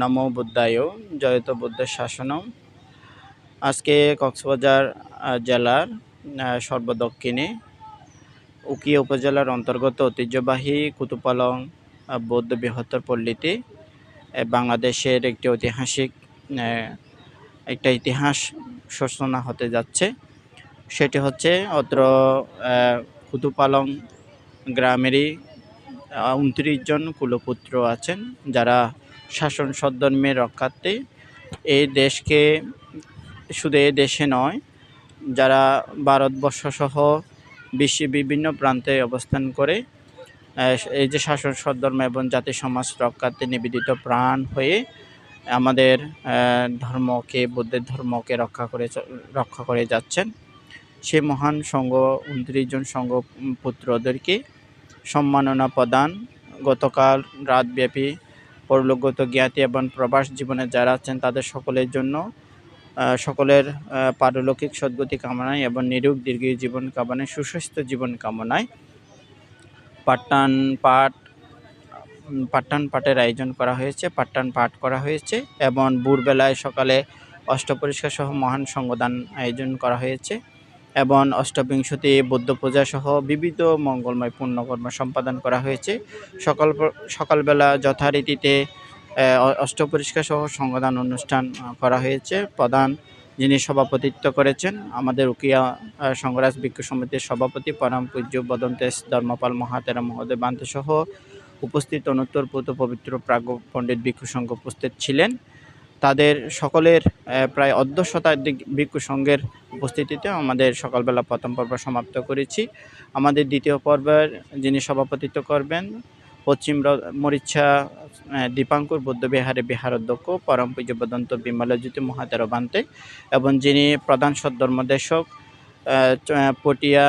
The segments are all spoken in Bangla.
নমো বুদ্ধায় জয়ত বুদ্ধ শাসনম। আজকে কক্সবাজার জেলার সর্বদক্ষিণে উকিয়া উপজেলার অন্তর্গত ঐতিহ্যবাহী কুতুপালং বৌদ্ধ বৃহত্তর পল্লীতে বাংলাদেশের একটি ঐতিহাসিক একটা ইতিহাস সূচনা হতে যাচ্ছে। সেটি হচ্ছে অত্র কুতুপালং গ্রামেরই উনত্রিশ জন কুলপুত্র আছেন, যারা শাসন সদ্ধর্মের রক্ষার্থে এই দেশকে শুধু এই দেশে নয়, যারা ভারতবর্ষ সহ বিশ্বের বিভিন্ন প্রান্তে অবস্থান করে এই যে শাসন সদ্ধর্ম এবং জাতি সমাজ রক্ষার্থে নিবেদিত প্রাণ হয়ে আমাদের ধর্মকে, বুদ্ধের ধর্মকে রক্ষা করে রক্ষা করে যাচ্ছেন। সেই মহান সংঘ, উনত্রিশ জন সংঘ পুত্রদেরকে সম্মাননা প্রদান। গতকাল রাতব্যাপী পরলোকগত জ্ঞাতি এবং প্রবাস জীবনে যারা আছেন তাদের সকলের জন্য সকলের পারলৌকিক সদ্গতি কামনায় এবং নিরোগ দীর্ঘ জীবন কামনায়, সুস্বাস্থ্য জীবন কামনায় পাট্টান পাঠ পাট্টান পাঠের আয়োজন করা হয়েছে পাট্টান পাঠ করা হয়েছে এবং ভোরবেলায় সকালে অষ্টপরিষ্কার সহ মহান সংগদান আয়োজন করা হয়েছে। এবং অষ্টবিংশতি বৌদ্ধ পূজা সহ বিবিধ মঙ্গলময় পুণ্যকর্ম সম্পাদন করা হয়েছে। সকাল সকালবেলা যথারীতিতে অষ্টপরিষ্কার সহ সংগদান অনুষ্ঠান করা হয়েছে। প্রধান যিনি সভাপতিত্ব করেছেন, আমাদের উকিয়া সংগ্রাস ভিক্ষু সমিতির সভাপতি পরম পূজ্য বদন্তেশ ধর্মপাল মহাতেরা মহোদয় বান্তে সহ উপস্থিত অনুত্তর পবিত্র প্রাজ্ঞ পণ্ডিত ভিক্ষু সংঘ উপস্থিত ছিলেন। তাদের সকলের প্রায় অর্ধ শতাধিক ভিক্ষু সংঘের উপস্থিতিতে আমাদের সকালবেলা প্রথম পর্ব সমাপ্ত করেছি। আমাদের দ্বিতীয় পর্বের যিনি সভাপতিত্ব করবেন, পশ্চিম মরিচ্ছা দীপাঙ্কুর বৌদ্ধবিহারে বিহার অধ্যক্ষ, পরম পূজ্য বদন্ত বিমলজ্যোতি মহাতের বান্তে এবং যিনি প্রধান সদ্ধর্মদেশক পটিয়া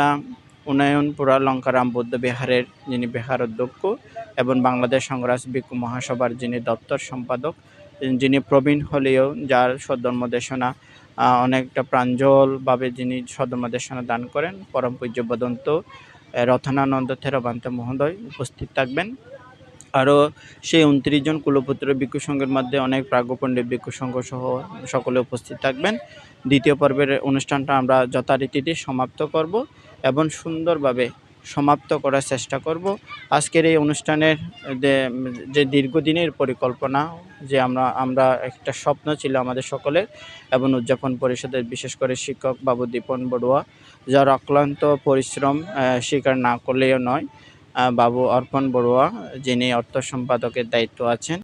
উন্নয়নপুরা লঙ্কারাম বৌদ্ধবিহারের যিনি বিহার অধ্যক্ষ, এবং বাংলাদেশ সংগ্রাস ভিক্ষু মহাসভার যিনি দপ্তর সম্পাদক যিনি প্রবীণ হলেও যার সদ্ধর্মদেশনা আহ, অনেকটা প্রাঞ্জলভাবে যিনি সদ্ধর্মদেশনা দান করেন পরম পূজ্য বদন্ত রথনানন্দ থেরবান্ত মহোদয় উপস্থিত থাকবেন। আরও সেই উনত্রিশ জন কুলপুত্র ভিক্ষু সংঘের মধ্যে অনেক প্রাজ্ঞপণ্ডিত ভিক্ষু সংঘ সহ সকলে উপস্থিত থাকবেন। দ্বিতীয় পর্বের অনুষ্ঠানটা আমরা যথারীতিতে সমাপ্ত করব এবং সুন্দরভাবে সমাপ্ত করার চেষ্টা করব। আজকের এই অনুষ্ঠানের, যে যে দীর্ঘদিনের পরিকল্পনা, যে আমরা আমরা একটা স্বপ্ন ছিল আমাদের সকলের, এবং উদযাপন পরিষদের বিশেষ করে শিক্ষক বাবু দীপন বড়ুয়া, যার অক্লান্ত পরিশ্রম স্বীকার না করলেও নয় বাবু অর্পণ বড়ুয়া, যিনি অর্থ সম্পাদকের দায়িত্ব আছেন।